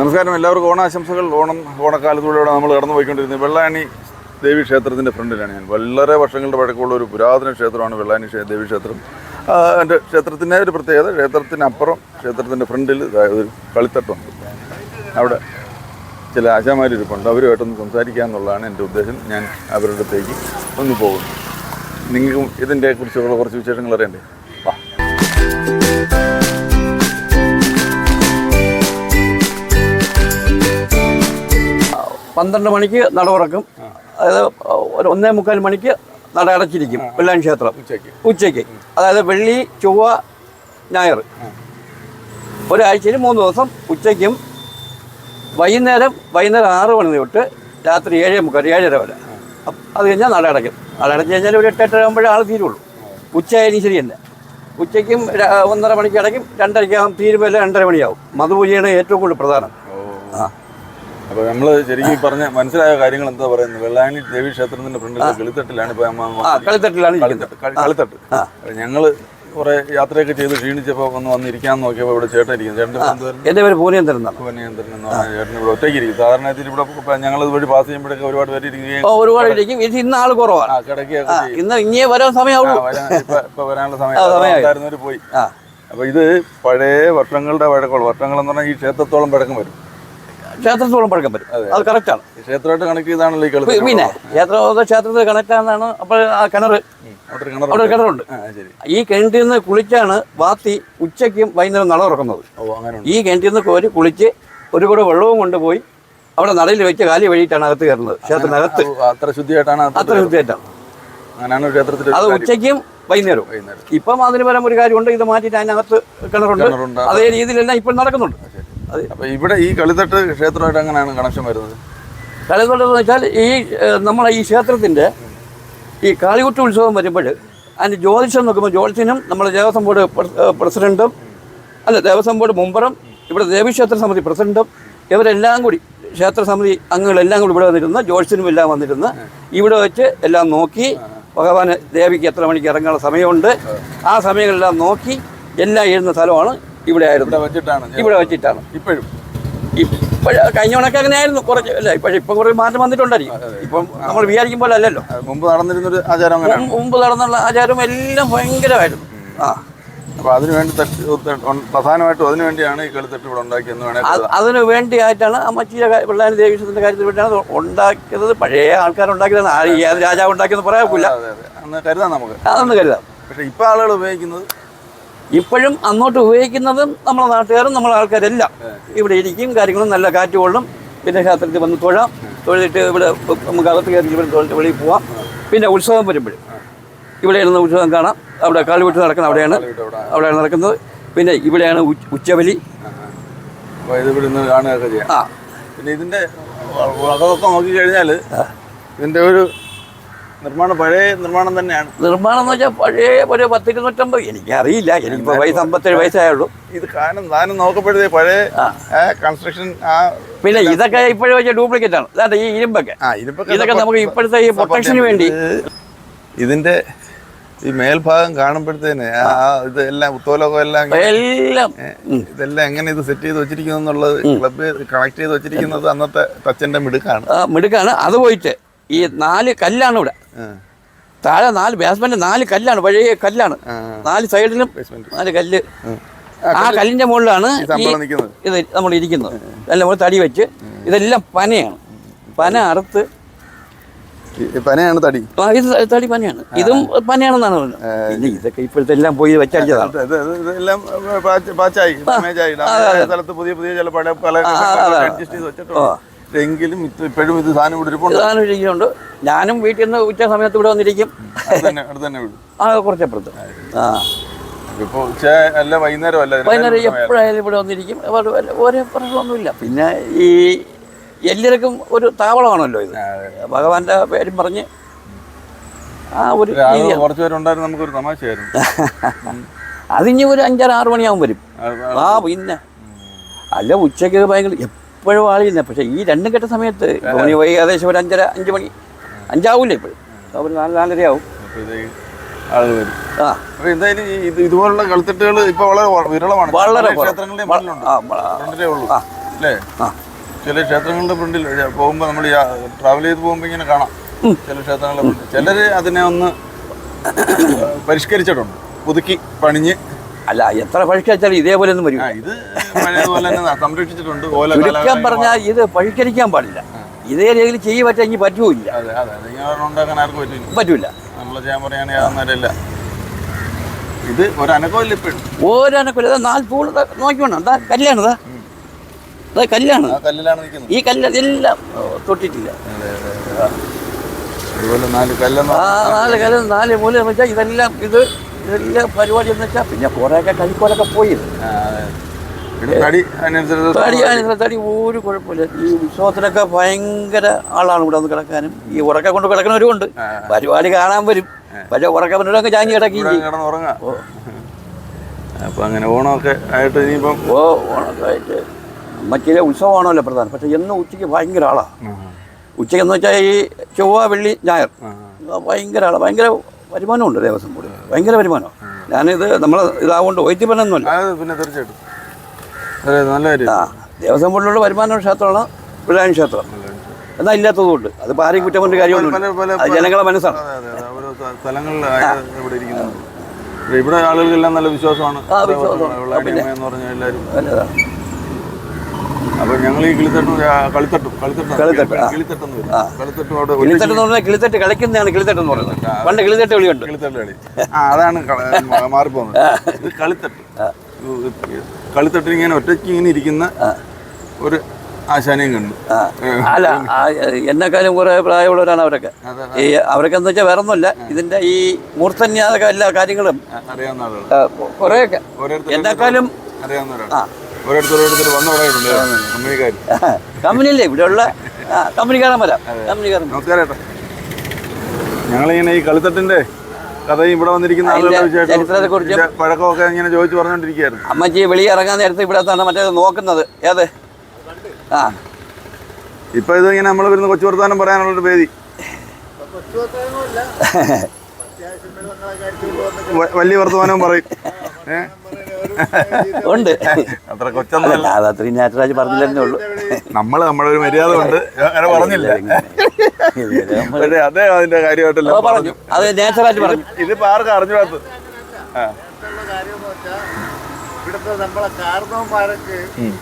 നമസ്കാരം. എല്ലാവർക്കും ഓണാശംസകൾ. ഓണം ഓണക്കാലത്തിലൂടെ നമ്മൾ കടന്നു പോയിക്കൊണ്ടിരുന്നത് വെള്ളായണി ദേവി ക്ഷേത്രത്തിന്റെ ഫ്രണ്ടിലാണ് ഞാൻ. വളരെ വർഷങ്ങളുടെ പഴക്കമുള്ള ഒരു പുരാതന ക്ഷേത്രമാണ് വെള്ളായണി ദേവി ക്ഷേത്രം. എന്റെ ക്ഷേത്രത്തിന്റെ ഒരു പ്രത്യേകത ക്ഷേത്രത്തിനപ്പുറം ക്ഷേത്രത്തിന്റെ ഫ്രണ്ടിൽ ഒരു കളിത്തട്ടുണ്ട്. അവിടെ ചില ആശാമാരിരിപ്പുണ്ട് അവരുമായിട്ടൊന്ന് സംസാരിക്കുക എന്നുള്ളതാണ് എന്റെ ഉദ്ദേശം. ഞാൻ അവരുടെ അടുത്തേക്ക് ഒന്ന് പോകുന്നു. നിങ്ങൾക്കും ഇതിന്റെ കുറിച്ചുള്ള കുറച്ച് വിശേഷങ്ങൾ അറിയണ്ടേ? പന്ത്രണ്ട് മണിക്ക് നട തുറക്കും. അതായത് ഒരു ഒന്നേ മുക്കാൽ മണിക്ക് നട അടച്ചിരിക്കും വെള്ളാൻ ക്ഷേത്രം. ഉച്ചയ്ക്ക്. ഉച്ചയ്ക്ക്. അതായത് വെള്ളി ചൊവ്വ ഞായർ. ഒരാഴ്ചയിൽ മൂന്ന് ദിവസം ഉച്ചയ്ക്കും വൈകുന്നേരം വൈകുന്നേരം ആറ് മണി തൊട്ട് രാത്രി ഏഴേ മുക്കാൽ ഏഴര വരെ. അത് കഴിഞ്ഞാൽ നട അടയ്ക്കും. നട അടച്ചു കഴിഞ്ഞാൽ ഒരു എട്ടെട്ടര ആകുമ്പോഴേ ആൾ തീരുള്ളൂ. ഉച്ചയായാലും ശരി തന്നെ. ഉച്ചയ്ക്കും ഒന്നര മണിക്ക് അടയ്ക്കും. രണ്ടരയ്ക്കാകും തീരുമ്പോൾ രണ്ടര മണിയാവും. മധുപൂജയാണ് ഏറ്റവും കൂടുതൽ പ്രധാനം. ആ. അപ്പോൾ നമ്മൾ ശരിക്കും പറഞ്ഞ മനസ്സിലായ കാര്യങ്ങൾ എന്താ പറയുന്നത്? വെള്ളായണി ദേവി ക്ഷേത്രത്തിന്റെ ഫ്രണ്ടിൽ കളിത്തട്ടിലാണ് ഇപ്പോൾ ആ കളിത്തട്ടിലാണ് കളിത്തട്ട് കളി- ഞങ്ങൾ കുറെ യാത്രയൊക്കെ ചെയ്ത് ക്ഷീണിച്ചപ്പോൾ ഒന്ന് വന്നിരിക്കാൻ നോക്കിയപ്പോൾ ഇവിടെ ചേട്ടൻ ഇരിക്കുന്നു ചേട്ടന്റെ എന്തുവായിരുന്നു എന്റെ പേര് പൂനേന്ദ്രൻ എന്ന് പറഞ്ഞ ചേട്ടൻ ഇവിടെ ഒറ്റയ്ക്ക് ഇരിക്കും സാധാരണ ഇവിടെ ഞങ്ങൾ ഇതുവഴി പാസ് ചെയ്യുമ്പോഴൊക്കെ ഒരുപാട് പേര് ഇരിക്കുകയും ഒരുപാട് ഇരിക്കും. ഇത് ഇന്ന് ആൾ കുറവാണ്. കിടക്കുകയൊക്കെ ഇന്ന് ഇങ്ങനെ വരാൻ വരാൻ- ഇപ്പൊ- ഇപ്പൊ വരാനുള്ള. സമയം. പോയി. അപ്പൊ ഇത് പഴയ വർഷങ്ങളുടെ വഴക്കമുള്ള വർഷങ്ങളെന്ന് പറഞ്ഞാൽ ഈ ക്ഷേത്രത്തോളം പഴക്കം വരും. ക്ഷേത്രത്തോളം പഴക്കം വരും. അത് കറക്റ്റാണ് ആണ്. ക്ഷേത്രമായിട്ട് കണക്ട് ചെയ്താണല്ലോ ഈ കളി പിന്നെ ക്ഷേത്ര ക്ഷേത്രത്തിൽ കണക്ട് ആണെന്നാണ് അപ്പോൾ ആ കിണർ അവിടെ കിണറുണ്ട്. ഈ കിണറ്റിൽ നിന്ന് കുളിച്ചാണ് വാത്തി ഉച്ചയ്ക്കും വൈകുന്നേരം നട തുറക്കുന്നത്. ഈ കിണറ്റിൽ നിന്ന് കോരി കുളിച്ച് ഒരു കൂടെ വെള്ളവും കൊണ്ടുപോയി അവിടെ നടയിൽ വെച്ച് കാലി വഴിയിട്ടാണ് അകത്ത് കയറുന്നത് ക്ഷേത്രത്തിനകത്ത്. അത്ര ശുദ്ധിയായിട്ടാണ് അത്ര ശുദ്ധിയായിട്ടാണ്. അങ്ങനെയാണ് ക്ഷേത്രത്തിൽ അത് ഉച്ചയ്ക്കും വൈകുന്നേരവും. വൈകുന്നേരം. ഇപ്പം അതിന് പരം ഒരു കാര്യമുണ്ട് ഇത് മാറ്റിയിട്ട് അതിനകത്ത് കിണറുണ്ട്. കിണറുണ്ട്. അതേ രീതിയിലെല്ലാം ഇപ്പം നടക്കുന്നുണ്ട്. ഇവിടെ ഈ കളിത്തട്ട് ക്ഷേത്രമായിട്ട് അങ്ങനെയാണ് കണക്ഷൻ വരുന്നത്? കളികൊണ്ടെന്ന് വെച്ചാൽ ഈ നമ്മളെ ഈ ക്ഷേത്രത്തിന്റെ ഈ കാളികുട്ടി ഉത്സവം വരുമ്പോൾ അതിന്റെ ജ്യോതിഷം നോക്കുമ്പോൾ ജ്യോതിഷനും നമ്മുടെ ദേവസ്വം ബോർഡ് പ്രസിഡന്റും അല്ല ദേവസ്വം ബോർഡ് മുമ്പറും ഇവിടെ ദേവീക്ഷേത്ര സമിതി പ്രസിഡന്റും ഇവരെല്ലാം കൂടി ക്ഷേത്ര സമിതി അംഗങ്ങളെല്ലാം കൂടി ഇവിടെ വന്നിരുന്ന് ജ്യോതിഷനും എല്ലാം വന്നിരുന്ന് ഇവിടെ വെച്ച് എല്ലാം നോക്കി ഭഗവാന് ദേവിക്ക് എത്ര മണിക്ക് ഇറങ്ങാനുള്ള സമയമുണ്ട് ആ സമയങ്ങളെല്ലാം നോക്കി എല്ലാം എഴുതുന്ന സ്ഥലമാണ് ഇവിടെ ആയിരുന്നു. ഇവിടെ വെച്ചിട്ടാണ് ഇവിടെ വെച്ചിട്ടാണ്. ഇപ്പോഴും. ഇപ്പോഴ കഴിഞ്ഞ കണക്ക് അങ്ങനെ ആയിരുന്നു കുറച്ച് അല്ല? ഇപ്പോഴും ഇപ്പം കുറേ മാറ്റം വന്നിട്ടുണ്ടായിരിക്കും. ഇപ്പം നമ്മൾ വിചാരിക്കും പോലെ അല്ലല്ലോ മുമ്പ് നടന്നിരുന്നൊരു ആചാരം മുമ്പ് നടന്നുള്ള ആചാരം എല്ലാം ഭയങ്കരമായിരുന്നു. ആ. അപ്പൊ അതിനു വേണ്ടി പ്രധാനമായിട്ടും അതിനു വേണ്ടിയാണ് ഈ കളിത്തട്ട് ഇവിടെ ഉണ്ടാക്കിയെന്ന് വേണമെങ്കിൽ അതിനു വേണ്ടിയായിട്ടാണ് അമ്മച്ചിയുടെ പിള്ളേർ ദേവീക്ഷത്തിന്റെ കാര്യത്തിൽ വേണ്ടിയാണ് ഉണ്ടാക്കിയത്. പഴയ ആൾക്കാർ ഉണ്ടാക്കിയതാണ് ആ ഏത് രാജാവ് ഉണ്ടാക്കിയെന്ന് പറയാൻ പറ്റില്ല അന്ന് കരുതാം നമുക്ക്. അതൊന്ന് കരുതാം. പക്ഷെ ഇപ്പൊ ആളുകൾ ഉപയോഗിക്കുന്നത് ഇപ്പോഴും അങ്ങോട്ട് ഉപയോഗിക്കുന്നതും നമ്മളെ നാട്ടുകാരും നമ്മളെ ആൾക്കാരെല്ലാം ഇവിടെ ഇരിക്കും കാര്യങ്ങളും നല്ല കാറ്റ് കൊള്ളും. പിന്നെ ക്ഷേത്രത്തിൽ വന്ന് തൊഴാം. തൊഴിലിട്ട് ഇവിടെ നമുക്ക് അകത്ത് കയറി ഇവിടെ തൊഴിലിട്ട് വെളിയിൽ പോവാം. പിന്നെ ഉത്സവം വരുമ്പോഴും. ഇവിടെ ഇരുന്ന് ഉത്സവം കാണാം. അവിടെ കാലുവിട്ട് നടക്കുന്നത് അവിടെയാണ്. അവിടെയാണ് നടക്കുന്നത്. പിന്നെ ഇവിടെയാണ് ഉച്ചവലി. ഉച്ചബലി കാണുകയൊക്കെ ചെയ്യാം. ആ. പിന്നെ ഇതിന്റെ നോക്കി കഴിഞ്ഞാൽ ഇതിന്റെ ഒരു നിർമ്മാണം പഴയ നിർമ്മാണം തന്നെയാണ്. നിർമ്മാണം എന്ന് വെച്ചാൽ പഴയ ഒരു പത്തിരുന്നൂറ്റമ്പത് എനിക്കറിയില്ല എനിക്കിപ്പോൾ വയസ്സ് അമ്പത്തേഴ് വയസ്സായുള്ളൂ. ഇത് കാരണം താനും നോക്കപ്പെടുത്തേ പഴയ കൺസ്ട്രക്ഷൻ ആ പിന്നെ ഇതൊക്കെ ഇപ്പോഴും വെച്ചാൽ ഡ്യൂപ്ലിക്കേറ്റ് ആണ്. അതായത് ഈ ഇരുമ്പൊക്കെ. ഇതൊക്കെ നമുക്ക് ഇപ്പോഴത്തെ ഈ പ്രൊട്ടക്ഷന് വേണ്ടി. ഇതിന്റെ ഈ മേൽഭാഗം കാണുമ്പോഴത്തേന് ആ ഇതെല്ലാം ഉത്തോലകം എല്ലാം എല്ലാം ഇതെല്ലാം എങ്ങനെ ഇത് സെറ്റ് ചെയ്ത് വെച്ചിരിക്കുന്നു എന്നുള്ളത് ക്ലബ് കണക്ട് ചെയ്ത് വെച്ചിരിക്കുന്നത് അന്നത്തെ തച്ചന്റെ മിടുക്കാണ്. മിടുക്കാണ്. അത് പോയിട്ട് ഈ നാല് കല്ലാണ് ഇവിടെ. താഴെ നാല് ബേസ്മെന്റ് നാല് കല്ലാണ് പഴയ കല്ലാണ്. നാല് സൈഡിലും. നാല് കല്ല്. ആ. കല്ലിന്റെ മുകളിലാണ് ഇത് നമ്മൾ ഇരിക്കുന്നത്. അല്ല നമ്മൾ തടി വെച്ച് ഇതെല്ലാം പനയാണ്. പന അറുത്ത് പനയാണ് തടി. ആ, ഇത് തടി പനയാണ്. ഇതും പനയാണെന്നാണ് പറഞ്ഞത്. പിന്നെ ഇതൊക്കെ ഇപ്പോഴത്തെ എല്ലാം പോയി വെച്ചടിച്ചതാണ് സ്ഥലത്ത് പുതിയ പുതിയ ചില പഴയ എങ്കിലും ഇപ്പോഴും ഇത് സാധനം ഇവിടെ ഇരിപ്പുണ്ട്? ഇരിക്കുന്നുണ്ട്. ഞാനും വീട്ടിൽ നിന്ന് ഉച്ച സമയത്ത് ഇവിടെ വന്നിരിക്കും. അടുത്ത് തന്നെ വീട്. ആ കുറച്ചപ്പുറത്ത്. ആ ഇപ്പൊ ഉച്ച അല്ല വൈകുന്നേരം അല്ല വൈകുന്നേരം എപ്പോഴായാലും ഇവിടെ വന്നിരിക്കും. ഒരേ പ്രശ്നമൊന്നുമില്ല. പിന്നെ ഈ എല്ലാവർക്കും ഒരു താവളമാണല്ലോ ഇത്. ഭഗവാന്റെ പേരും പറഞ്ഞ് ആ ഒരു കുറച്ച് പേരുണ്ടായിരുന്നു നമുക്കൊരു തമാശയായിരുന്നു. അതിഞ്ഞ് ഒരു അഞ്ചാറ് ആറ് മണിയാവും വരും. ആ പിന്നെ. അല്ല ഉച്ചയ്ക്ക് ഭയങ്കര എപ്പോഴും ആളില്ല പക്ഷേ ഈ രണ്ടും കെട്ട സമയത്ത് മണി വൈ ഏകദേശം ഒരു അഞ്ചര അഞ്ച് മണി അഞ്ചാവൂല ഇപ്പോഴും. ഒരു നാല് നാലര ആവും. എന്തായാലും ഈ ഇത് ഇതുപോലുള്ള കളിത്തട്ടുകൾ ഇപ്പൊ വളരെ വിരളമാണ്. വളരെ അല്ലേ? ചില ക്ഷേത്രങ്ങളുടെ ഫ്രണ്ടിൽ പോകുമ്പോൾ നമ്മൾ ട്രാവൽ ചെയ്ത് പോകുമ്പോൾ ഇങ്ങനെ കാണാം. ചില ക്ഷേത്രങ്ങളുടെ ചിലർ അതിനെ ഒന്ന് പരിഷ്കരിച്ചിട്ടുണ്ട്. പുതുക്കി പണിഞ്ഞ് അല്ല എത്ര പഴിക്കാച്ചാലും ഇതേപോലെ ഒന്നും വരും. ഇത് സംരക്ഷിച്ചിട്ടുണ്ട് പറഞ്ഞാൽ ഇത് പഴിക്കരിക്കാൻ പാടില്ല. ഇതേ രീതിയിൽ ചെയ്യ പറ്റെങ്കിൽ പറ്റൂല്ല. പറ്റൂല. ഇത് ഒരനക്കമില്ല നാൽപ്പൂൾ നോക്കിക്കോണം. എന്താ ഇതാ. നിൽക്കുന്നത്. ഈ കല്ല് എല്ലാം തൊട്ടിട്ടില്ല. അതുപോലെ നാല് കല്ല് നാല് കല്ല് നാല് മൂല എന്ന് വെച്ചാൽ ഇതെല്ലാം ഇത് ഇതെല്ലാം പരിപാടി എന്ന് വെച്ചാൽ പിന്നെ കുറേയൊക്കെ കരിക്കോലൊക്കെ പോയി. തടി അതിനനുസരിച്ച് തടി ഒരു കുഴപ്പമില്ല. ഈ ഉത്സവത്തിനൊക്കെ ഭയങ്കര ആളാണ് ഇവിടെ വന്ന് കിടക്കാനും. ഈ ഉറക്ക കൊണ്ട് കിടക്കുന്നവരും ഉണ്ട് പരിപാടി കാണാൻ വരും. പക്ഷെ ഉറക്ക കൊണ്ടൊക്കെ ചാഞ്ഞ് കിടക്കി അപ്പൊ അങ്ങനെ ഓണമൊക്കെ ആയിട്ട് ഇനിയിപ്പം ഓ ഓണൊക്കെ ആയിട്ട്. അമ്മച്ചിലെ ഉത്സവമാണല്ലോ പ്രധാനം. പക്ഷെ എന്നും ഉച്ചയ്ക്ക് ഭയങ്കര ആളാണ് ഉച്ചയ്ക്ക് എന്ന് വെച്ചാൽ ഈ ചൊവ്വ വെള്ളി ഞായർ ഭയങ്കര ആളാണ് ഭയങ്കര വരുമാനമുണ്ട് ദേവസ്വം ബോർഡ് ഭയങ്കര വരുമാനം ഞാനിത് നമ്മൾ ഇതാകൊണ്ട് വൈദ്യപനൊന്നുമല്ല പിന്നെ തീർച്ചയായിട്ടും നല്ല ആ ദേവസ്വം ബോർഡിലുള്ള വരുമാന ക്ഷേത്രമാണ് പിള്ളാരി ക്ഷേത്രം എന്നാൽ ഇല്ലാത്തതുകൊണ്ട് അത് ആരെയും കുറ്റം കാര്യമൊന്നും അത് ജനങ്ങളുടെ മനസ്സാണ് ഇവിടെ ഇരിക്കുന്നുണ്ട് ഇവിടെ- ആളുകൾക്കെല്ലാം നല്ല വിശ്വാസമാണ് എന്ന് പറഞ്ഞ എല്ലാവരും നല്ലതാണ് അപ്പൊ ഞങ്ങൾ ഈ കിളിത്തട്ടും കളിത്തട്ടും കളിത്തട്ടും എന്ന് പറഞ്ഞാൽ കിളിത്തട്ട് കളിക്കുന്നതാണ് കിളിത്തട്ട് എന്ന് പറയുന്നത് പണ്ട് കിളിത്തട്ട് കളിയുണ്ട്. കിളിത്തട്ട് കളി. ആ അതാണ് മാറിപ്പോകുന്നത്. ഇത് കളിത്തട്ട്. ഇത് ഇങ്ങനെ ഒറ്റയ്ക്ക് ഇങ്ങനെ ഇരിക്കുന്ന ഒരു ആശാനെയും കണ്ടു. അല്ല എന്നെക്കാളും കുറെ പ്രായമുള്ളവരാണ് അവരൊക്കെ. ഈ അവരൊക്കെ എന്ന് വെച്ചാൽ വേറെ ഒന്നുമില്ല ഇതിന്റെ ഈ മൂർധന്യാതൊക്കെ എല്ലാ കാര്യങ്ങളും അറിയാവുന്ന ഓരോരുത്തർ എന്നെക്കാളും അറിയാവുന്നവരാണ്. ആ ഇവിടെ ഉള്ള കമ്പനി പറയുന്നുണ്ട് കമ്പനിയില്ലേ? ഇവിടെയുള്ള കമ്പനിക്കാരൻ വരാം കമ്പനിക്കാരൻ നമസ്കാരം ഏട്ടാ. ഞങ്ങളിങ്ങനെ ഈ കളിത്തട്ടിന്റെ കഥയും ഇവിടെ വന്നിരിക്കുന്ന ആളുകളുടെ പഴക്കമൊക്കെ ഇങ്ങനെ ചോദിച്ചു പറഞ്ഞോണ്ടിരിക്കുകയായിരുന്നു അമ്മച്ചി വെളിയിൽ ഇറങ്ങാൻ നേരത്തെ ഇവിടെ തന്നെ മറ്റേത് നോക്കുന്നത്. ഏത്? ആ. ഇപ്പൊ ഇത് ഇങ്ങനെ നമ്മൾ വരുന്ന കൊച്ചു വർത്താനം പറയാനുള്ളൊരു വേദി വലിയ വർത്തമാനവും പറയും. ഏ? ഉണ്ട്. അത്ര കൊച്ചൊന്നുമല്ല. അല്ല അത് അത്രയും നാച്ചുറാജ് പറഞ്ഞില്ലെന്നേ ഉള്ളൂ. നമ്മൾ നമ്മുടെ ഒരു മര്യാദ ഉണ്ട് അങ്ങനെ പറഞ്ഞില്ല. ഇത് നമ്മൾ അതിന്റെ കാര്യമായിട്ടല്ല പറഞ്ഞു. അത് നാച്ചുറാജ് പറഞ്ഞു. ഇതിപ്പോ ആർക്കും അറിഞ്ഞൂടാത്ത ഇവിടുത്തെ നമ്മളെ കാരണവന്മാരൊക്കെ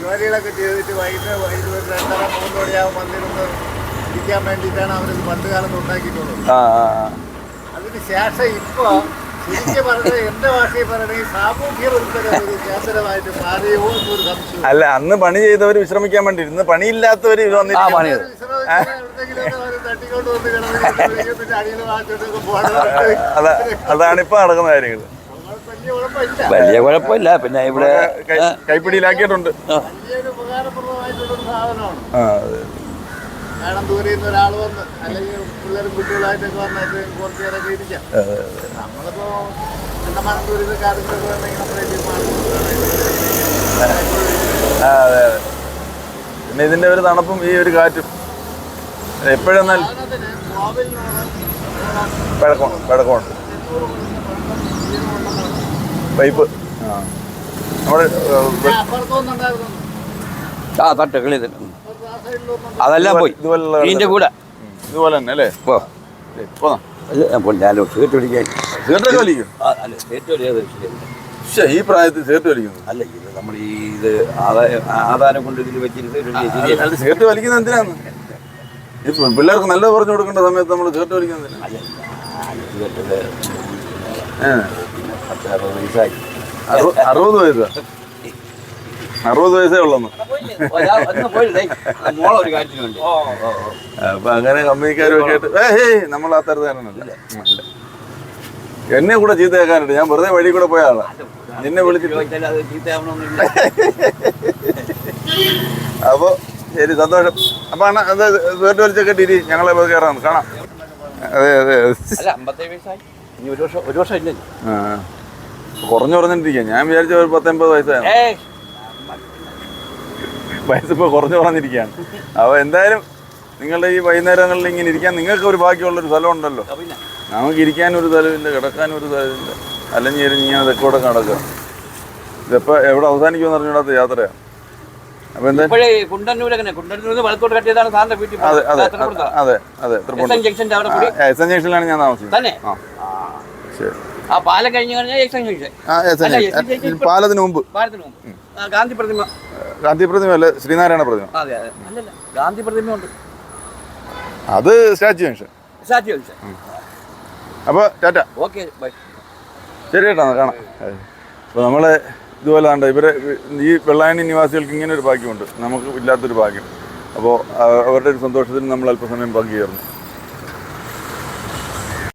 ജോലികളൊക്കെ ചെയ്തിട്ട് വൈകിട്ട് വൈകിട്ട് ഒരു രണ്ടര മൂന്ന് മണിയാകും വന്നിരുന്ന് ഇരിക്കാൻ വേണ്ടിയിട്ടാണ് അവരിത് പണ്ട് കാലത്ത് ഉണ്ടാക്കിയിട്ടുള്ളത്. ആ ആ, ആ. അതിന് ശേഷം ഇപ്പൊ അല്ല അന്ന് പണി ചെയ്തവർ വിശ്രമിക്കാൻ വേണ്ടി ഇന്ന് പണിയില്ലാത്തവര് ഇത് ആ വന്നിരിക്കുന്നു പണിയത് എവിടെയെങ്കിലും അവർ തട്ടിക്കൊണ്ട് വന്ന് കിടന്ന് പിന്നെ അടിയിൽ വാങ്ങിച്ചോണ്ടൊക്കെ പോകണം അതാ അതാണ് ഇപ്പൊ നടക്കുന്ന കാര്യങ്ങൾ. വലിയ കുഴപ്പമില്ല. വലിയ കുഴപ്പമില്ല. പിന്നെ ഇവിടെ കൈ- കൈപ്പിടിയിലാക്കിയിട്ടുണ്ട്. ആ. അതെ. കാരണം ദൂരെ നിന്ന് ഒരാൾ വന്ന് അല്ലെങ്കിൽ പിള്ളേരും കുട്ടികളായിട്ടൊക്കെ വന്നിട്ട് കുറച്ച് നേരമൊക്കെ ഇരിക്കാം. നമ്മളിപ്പോ കണ്ടമാനം വേണമെങ്കിൽ നമ്മുടെ ആ, അതെ പിന്നെ ഇതിന്റെ ഒരു തണുപ്പും ഈ ഒരു കാറ്റും. എപ്പോഴെന്നാൽ കോവിലിനോട് പഴക്കമുണ്ട്. പൈപ്പ്. നമ്മുടെ ആ തട്ട് കളി തന്നെ ഉം. ആ സൈഡിലൊന്നും അതെല്ലാം പോയി. ഇതിന്റെ കൂടെ. ഇതുപോലെ തന്നെ അല്ലേ? പോ. പോന്നാ. അത് അപ്പോൾ ഞാനോ സീറ്റ് പിടിക്കാൻ സിഗരറ്റ് വലിക്കും? അല്ല സീറ്റ് വലിയത് പക്ഷേ ഈ പ്രായത്തിൽ സിഗരറ്റ് വലിക്കുന്നു. അല്ല ഇത് നമ്മൾ ഈ ഇത് ആധാരം കൊണ്ട് ഇതിൽ വെച്ചിട്ട് സിഗരറ്റ് വലിക്കുന്ന എന്തിനാന്ന്? ഈ പിള്ളേർക്ക് നല്ല പറഞ്ഞു കൊടുക്കേണ്ട സമയത്ത് നമ്മൾ സിഗരറ്റ് ഇതുവരെ അറുപത് വയസ്സായി. അറുപത് വയസ്സാ? അറുപത് വയസ്സേ ഉള്ളെന്ന്. അപ്പൊ അങ്ങനെ കമ്പനിക്കാരും ഒക്കെ ആയിട്ട് ഏ ഹേ നമ്മൾ ആ തരത്താനല്ല എന്നെ കൂടെ ചീത്തയാക്കാനുണ്ട് ഞാൻ വെറുതെ വഴി കൂടെ പോയ ആളാ. നിന്നെ വിളിച്ചിട്ട് അപ്പോ ശരി സന്തോഷം. അപ്പൊ അണ്ണ അത് സിഗരറ്റ് വലിച്ചൊക്കെ ഇരി. ഞങ്ങളെ കയറാം. കാണാം. അതെ അതെ ഒരു വർഷം ഒരു വർഷം ഇല്ലേ കുറഞ്ഞു കുറഞ്ഞിട്ടിരിക്കാം ഞാൻ വിചാരിച്ച ഒരു പത്തൊമ്പത് വയസ്സാണ് ഏയ് വയസ്സിപ്പോൾ കുറഞ്ഞു കുറഞ്ഞിരിക്കുകയാണ്. അപ്പോൾ എന്തായാലും നിങ്ങളുടെ ഈ വൈകുന്നേരങ്ങളിൽ ഇങ്ങനെ ഇരിക്കാൻ നിങ്ങൾക്ക് ഒരു ബാക്കിയുള്ളൊരു സ്ഥലം ഉണ്ടല്ലോ നമുക്ക് ഇരിക്കാനും ഒരു സ്ഥലമില്ല കിടക്കാനും ഒരു സ്ഥലമില്ല. അല്ലെങ്കിൽ ഇങ്ങനെ തെക്കോടെ നടക്കുക. ഇതിപ്പോൾ എവിടെ അവസാനിക്കുമെന്ന് അറിഞ്ഞിടാത്ത യാത്രയാണ്. അപ്പോൾ എന്താ? അതെ അതെ. അതെ എസ് എൻ ജംഗ്ഷനിലാണ് ഞാൻ താമസിക്കുന്നത്. ശരി. ആ പാലം കഴിഞ്ഞു കഴിഞ്ഞാൽ പാലത്തിന് മുമ്പ്. പാലത്തിന് മുമ്പ്. ഗാന്ധി പ്രതിമ. ഗാന്ധി പ്രതിമ അല്ല ശ്രീനാരായണ പ്രതിമ. അതെ അതെ. അല്ലല്ല ഗാന്ധി പ്രതിമ ഉണ്ട് അത് സ്റ്റാച്യു ജംഗ്ഷൻ. Statue junction. അപ്പോൾ ടാറ്റ. Okay bye. ശരി കേട്ടോ കാണാം. അപ്പോൾ നമ്മൾ ഇതുപോലെ കണ്ട ഇവരെ ഈ വെള്ളായണി നിവാസികൾക്ക് ഇങ്ങനെ ഒരു ഭാഗ്യമുണ്ട്. നമുക്ക് ഇല്ലാത്തൊരു ഭാഗ്യം. അപ്പോൾ അവരുടെ ഒരു സന്തോഷത്തിന് നമ്മൾ അല്പസമയം പങ്കുചേർന്നു.